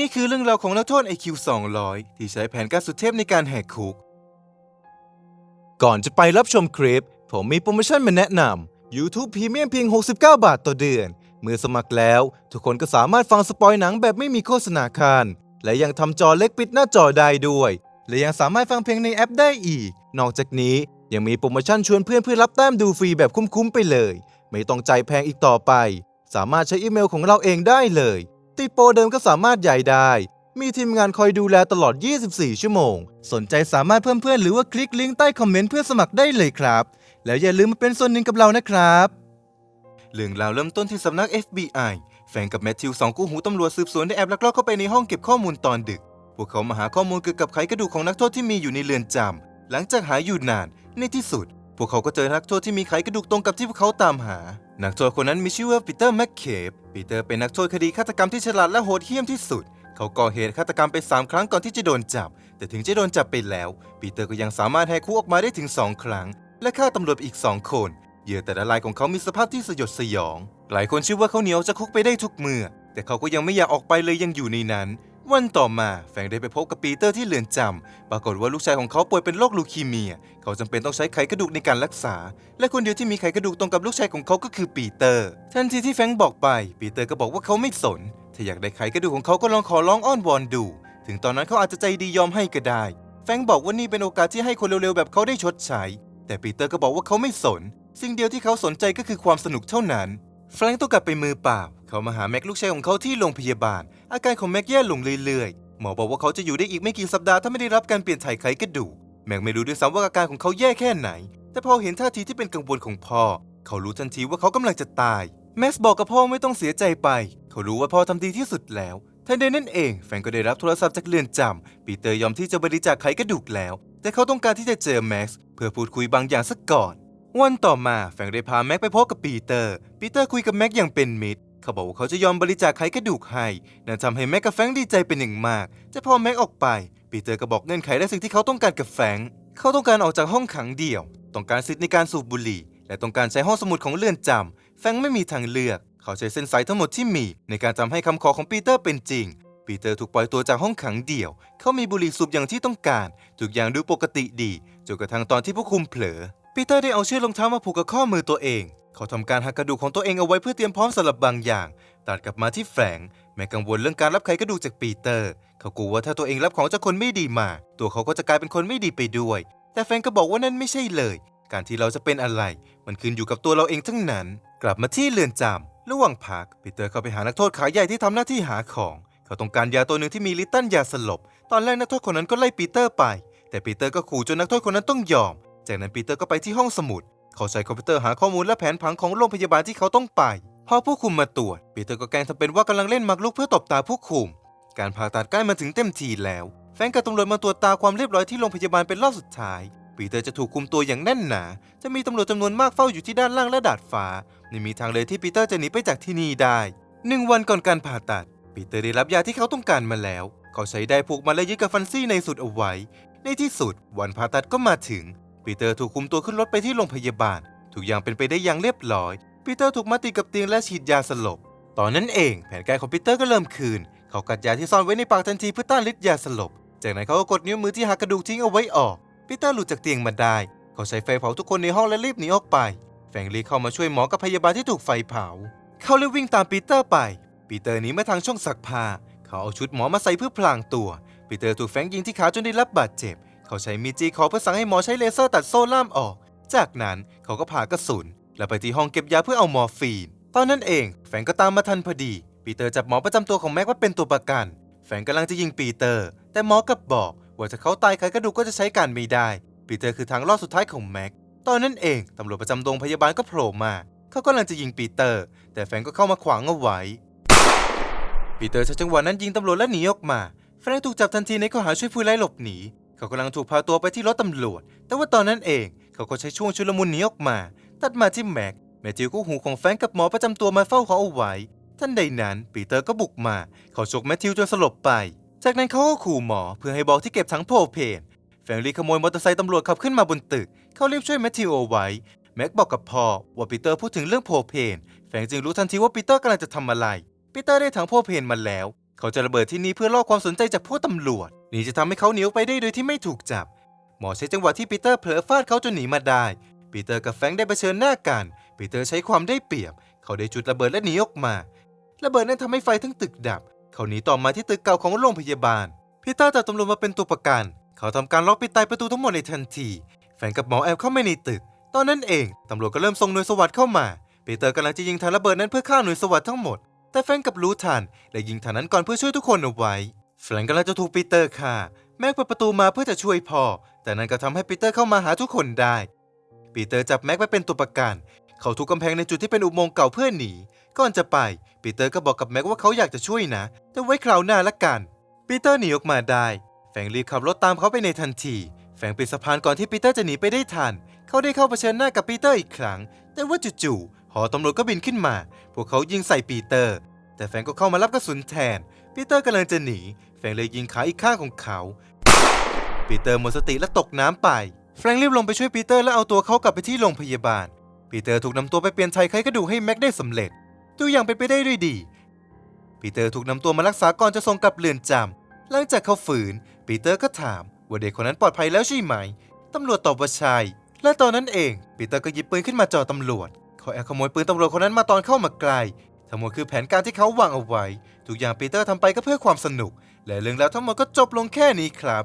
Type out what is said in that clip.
นี่คือเรื่องราวของนักโทษ IQ 200 ที่ใช้แผนการสุดเทพในการแหกคุก ก่อนจะไปรับชมคลิป ผมมีโปรโมชั่นมาแนะนำ YouTube Premium เพียง 69 บาทต่อเดือน เมื่อสมัครแล้ว ทุกคนก็สามารถฟังสปอยหนังแบบไม่มีโฆษณาคานและยังทำจอเล็กปิดหน้าจอได้ด้วย และยังสามารถฟังเพลงในแอปได้อีก นอกจากนี้ยังมีโปรโมชั่นชวนเพื่อนเพื่อรับแต้มดูฟรีแบบคุ้มๆไปเลย ไม่ต้องใจแพงอีกต่อไป สามารถใช้อีเมลของเราเองได้เลย ติโปเดิมก็สามารถใหญ่ได้ มีทีมงานคอยดูแลตลอด 24 ชั่วโมง สนใจสามารถเพิ่มเพื่อนหรือว่าคลิกลิงก์ใต้คอมเมนต์เพื่อสมัครได้เลยครับ แล้วอย่าลืมมาเป็นส่วนหนึ่งกับเรานะครับ เรื่องราวเริ่มต้นที่สำนัก FBI แฟนกับแมทธิวสองกู้หูตำรวจสืบสวนได้แอบลักลอบเข้าไปในห้องเก็บข้อมูลตอนดึก พวกเขามาหาข้อมูลเกี่ยวกับไขกระดูกของนักโทษที่มีอยู่ในเรือนจำหลังจากหาอยู่นานในที่สุด พวกเขาก็เจอนักโทษที่มีไขกระดูกตรงกับที่พวกเขาตามหา นักโทษคนนั้นมีชื่อว่าปีเตอร์แมคเคปปีเตอร์เป็นนักโทษคดีฆาตกรรมที่ฉลาดและโหดเหี้ยมที่สุด เขาก่อเหตุฆาตกรรมไปสามครั้งก่อนที่จะโดนจับ แต่ถึงจะโดนจับไปแล้ว ปีเตอร์ก็ยังสามารถแหกคุกออกมาได้ถึงสองครั้ง และฆ่าตำรวจอีกสองคน เหยื่อแต่ละรายของเขามีสภาพที่สยดสยอง หลายคนเชื่อว่าเขาเหนียวจะคุกไปได้ทุกเมื่อ แต่เขาก็ยังไม่อยากออกไปเลยยังอยู่ในนั้น วันต่อมาแฟงได้ไปพบกับปีเตอร์ที่เรือนจำ ปรากฏว่าลูกชายของเขาป่วยเป็นโรคลูคีเมีย เขาจำเป็นต้องใช้ไขกระดูกในการรักษา และคนเดียวที่มีไขกระดูกตรงกับลูกชายของเขาก็คือปีเตอร์ ทันทีที่แฟงบอกไป ปีเตอร์ก็บอกว่าเขาไม่สน ถ้าอยากได้ไขกระดูกของเขาก็ลองขอร้องอ้อนวอนดู ถึงตอนนั้นเขาอาจจะใจดียอมให้ก็ได้ แฟงบอกว่านี่เป็นโอกาสที่ให้คนเร็วๆแบบเขาได้ชดใช้ แต่ปีเตอร์ก็บอกว่าเขาไม่สน สิ่งเดียวที่เขาสนใจก็คือความสนุกเท่านั้น แฟรงค์ต้องกลับไปมือเปล่า เขามาหาแม็กลูกชายของเขาที่โรงพยาบาล อาการของแม็กแย่ลงเรื่อยๆ หมอบอกว่าเขาจะอยู่ได้อีกไม่กี่สัปดาห์ถ้าไม่ได้รับการเปลี่ยนถ่ายไขกระดูก แม็กไม่รู้ด้วยซ้ำว่าอาการของเขาแย่แค่ไหน แต่พอเห็นท่าทีที่เป็นกังวลของพ่อ เขารู้ทันทีว่าเขากำลังจะตาย แม็กซ์บอกกับพ่อไม่ต้องเสียใจไป เขารู้ว่าพ่อทำดีที่สุดแล้วทันใดนั้นเอง แฟรงก์ก็ได้รับโทรศัพท์จากเรือนจำปีเตอร์ยอมที่จะบริจาคไขกระดูกแล้ว แต่เขาต้องการที่จะเจอแม็กซ์เพื่อพูดคุยบางอย่างสักก่อน วันต่อมาแฟรงได้พาแม็กไปพบกับปีเตอร์ ปีเตอร์คุยกับแม็กอย่างเป็นมิตร เขาบอกว่าเขาจะยอมบริจาคไขกระดูกให้ นั่นทำให้แม็กกับแฟรงดีใจเป็นอย่างมากแต่พอแม็กออกไป ปีเตอร์ก็บอกเงื่อนไขและสิ่งที่เขาต้องการกับแฟรงเขาต้องการออกจากห้องขังเดี่ยว ต้องการสิทธิในการสูบบุหรี่ และต้องการใช้ห้องสมุดของเรือนจำ แฟรงไม่มีทางเลือก เขาใช้เส้นสายทั้งหมดที่มี ในการทำให้คำขอของปีเตอร์เป็นจริง ปีเตอร์ถูกปล่อยตัวจากห้องขังเดี่ยว เขามีบุหรี่สูบอย่างที่ต้องการ ทุกอย่างดูปกติดี จนกระทั่งตอนที่ผู้คุมเผลอ ปีเตอร์ได้เอาเชือกรองเท้ามาผูกกับข้อมือตัวเอง เขาทำการหักกระดูกของตัวเองเอาไว้เพื่อเตรียมพร้อมสำหรับบางอย่าง ตัดกลับมาที่แฝงแม้กังวลเรื่องการรับไขกระดูกจากปีเตอร์ เขากลัวว่าถ้าตัวเองรับของจากคนไม่ดีมา ตัวเขาก็จะกลายเป็นคนไม่ดีไปด้วย แต่แฟรงก์ก็บอกว่านั่นไม่ใช่เลย การที่เราจะเป็นอะไร มันขึ้นอยู่กับตัวเราเองทั้งนั้น กลับมาที่เรือนจำระหว่างพักปีเตอร์เข้าไปหานักโทษขาใหญ่ที่ทำหน้าที่หาของ เขาต้องการยาตัวหนึ่งที่มีลิตติ้ลยาสลบ ตอนแรกนักโทษคนนั้นก็ไล่ปีเตอร์ไป แต่ปีเตอร์ก็ขู่จนนักโทษคนนั้นต้องยอม จากนั้นปีเตอร์ก็ไปที่ห้องสมุด เขาใช้คอมพิวเตอร์หาข้อมูลและแผนผังของโรงพยาบาลที่เขาต้องไป พอผู้คุมมาตรวจ ปีเตอร์ก็แกล้งทำเป็นว่ากำลังเล่นมากรุกเพื่อตบตาผู้คุม การผ่าตัดใกล้มาถึงเต็มทีแล้ว แฟรงก์กับตำรวจมาตรวจตาความเรียบร้อยที่โรงพยาบาลเป็นรอบสุดท้าย ปีเตอร์จะถูกคุมตัวอย่างแน่นหนา จะมีตำรวจจำนวนมากเฝ้าอยู่ที่ด้านล่างและดาดฟ้า ไม่มีทางเลยที่ปีเตอร์จะหนีไปจากที่นี่ได้หนึ่งวันก่อนการผ่าตัด ปีเตอร์ได้รับยาที่เขาต้องการมาแล้ว เขาใช้ได้ผูกมาและยึดกับฟันซี่ในสุดเอาไว้ ในที่สุดวันผ่าตัดก็มาถึง ปีเตอร์ถูกคุมตัวขึ้นรถไปที่โรงพยาบาล ทุกอย่างเป็นไปได้อย่างเรียบร้อย ปีเตอร์ถูกมัดติดกับเตียงและฉีดยาสลบ ตอนนั้นเองแผนการของปีเตอร์ก็เริ่มคืน เขากัดยาที่ซ่อนไว้ในปากทันทีเพื่อต้านฤทธิ์ยาสลบ จากนั้นเขาก็กดนิ้วมือที่หักกระดูกทิ้งเอาไว้ออก ปีเตอร์หลุดจากเตียงมาได้ เขาใช้ไฟเผาทุกคนในห้องและรีบหนีออกไป แฟงค์รีเข้ามาช่วยหมอกับพยาบาลที่ถูกไฟเผา เขารีบวิ่งตามปีเตอร์ไป ปีเตอร์หนีมาทางช่องซักผ้า เขาเอาชุดหมอมาใส่เพื่อพลางตัว ปีเตอร์ถูกแฟงยิงที่ขาจนได้รับบาดเจ็บ เขาใช้มีดจีคอเพื่อสั่งให้หมอใช้เลเซอร์ตัดโซ่ล่ามออก จากนั้นเขาก็ผ่ากระสุนแล้วไปที่ห้องเก็บยาเพื่อเอามอร์ฟีน ตอนนั้นเอง แฟงก็ตามมาทันพอดี ปีเตอร์จับหมอประจำตัวของแม็กว่าเป็นตัวประกัน แฟงก์กำลังจะยิงปีเตอร์ แต่หมอกลับบอกว่าถ้าเขาตายใครกระดูกก็จะใช้การไม่ได้ ปีเตอร์คือทางรอดสุดท้ายของแม็ก ตอนนั้นเองตำรวจประจำโรงพยาบาลก็โผล่มา เขากำลังจะยิงปีเตอร์ แต่แฟงก็เข้ามาขวางเอาไว้ ปีเตอร์ใช้จังหวะนั้นยิงตำรวจและหนีออกมา แฟงถูกจับทันทีในข้อหาช่วยผู้ไร้หลบหนี เขากำลังถูกพาตัวไปที่รถตำรวจ แต่ว่าตอนนั้นเองเขาก็ใช้ช่วงชุลมุนหนีออกมา ตัดมาที่แม็ก แมทธิวก็หูของแฟงกับหมอประจำตัวมาเฝ้าเขาเอาไว้ทันใดนั้นปีเตอร์ก็บุกมา เขาฉกแมทธิวจนสลบไป จากนั้นเขาก็ขู่หมอเพื่อให้บอกที่เก็บถังโพเพน แฟงรีขโมยมอเตอร์ไซค์ตำรวจขับขึ้นมาบนตึก เขารีบช่วยแมทธิวเอาไว้ แม็กบอกกับพ่อว่าปีเตอร์พูดถึงเรื่องโพเพน แฟงจึงรู้ทันทีว่าปีเตอร์กำลังจะทำอะไร ปีเตอร์ได้ถังโพเพนมาแล้ว เขาจะระเบิดที่นี่เพื่อล่อความสนใจจากพวกตำรวจ นี่จะทำให้เขาหนีออกไปได้โดยที่ไม่ถูกจับ หมอใช้จังหวะที่ปีเตอร์เผลอฟาดเขาจนหนีมาได้ ปีเตอร์กับแฟงได้เผชิญหน้ากัน ปีเตอร์ใช้ความได้เปรียบ เขาได้จุดระเบิดและหนีออกมา ระเบิดนั้นทำให้ไฟทั้งตึกดับ เขาหนีต่อมาที่ตึกเก่าของโรงพยาบาล ปีเตอร์จับตำรวจมาเป็นตัวประกัน เขาทำการล็อกปิดตายประตูทั้งหมดในทันที แฟงกับหมอแอบเข้ามาในตึก ตอนนั้นเองตำรวจก็เริ่มส่งหน่วยสวัสดเข้ามา ปีเตอร์กำลังจะยิงฐานระเบิดนั้นเพื่อฆ่าหน่วยสวัสดทั้งหมด แต่แฟงกับรู้ทันและยิงฐานนั้นก่อนเพื่อช่วยทุกคนเอาไว้ แฟรงค์กำลังจะถูกปีเตอร์ฆ่า แม็กเปิดประตูมาเพื่อจะช่วยพ่อ แต่นั่นก็ทำให้ปีเตอร์เข้ามาหาทุกคนได้ ปีเตอร์จับแม็กไปเป็นตัวประกัน เขาทุกกำแพงในจุดที่เป็นอุโมงค์เก่าเพื่อหนี ก่อนจะไป ปีเตอร์ก็บอกกับแม็กว่าเขาอยากจะช่วยนะ แต่ไว้คราวหน้าละกัน ปีเตอร์หนีออกมาได้ แฟรงค์รีบขับรถตามเขาไปในทันที แฟรงค์ปิดสะพานก่อนที่ปีเตอร์จะหนีไปได้ทัน เขาได้เข้าเผชิญหน้ากับปีเตอร์อีกครั้ง แต่ว่าจู่ๆ หอตำรวจก็บินขึ้นมา พวกเขายิงใส่ปีเตอร์ แต่แฟรงก์ก็เข้ามารับกระสุนแทน ปีเตอร์กำลังจะหนี แฟรงเลยยิงขาอีกข้างของเขา ปีเตอร์หมดสติและตกน้ำไป แฟรงรีบลงไปช่วยปีเตอร์และเอาตัวเขากลับไปที่โรงพยาบาล ปีเตอร์ถูกนำตัวไปเปลี่ยนไทยไขกระดูกให้แม็กได้สำเร็จทุกอย่างเป็นไปได้ด้วยดี ปีเตอร์ถูกนำตัวมารักษาก่อนจะส่งกลับเรือนจำหลังจากเขาฝืน ปีเตอร์ก็ถามว่าเด็กคนนั้นปลอดภัยแล้วใช่ไหมตำรวจตอบว่าใช่และตอนนั้นเอง ปีเตอร์ก็หยิบปืนขึ้นมาจ่อตำรวจเขาแอบขโมยปืนตำรวจคนนั้นมาตอนเข้ามาไกลทั้งหมดคือแผนการที่เขาวางเอาไว้ ทุกอย่างปีเตอร์ทำไปก็เพื่อความสนุก และเรื่องราวทั้งหมดก็จบลงแค่นี้ครับ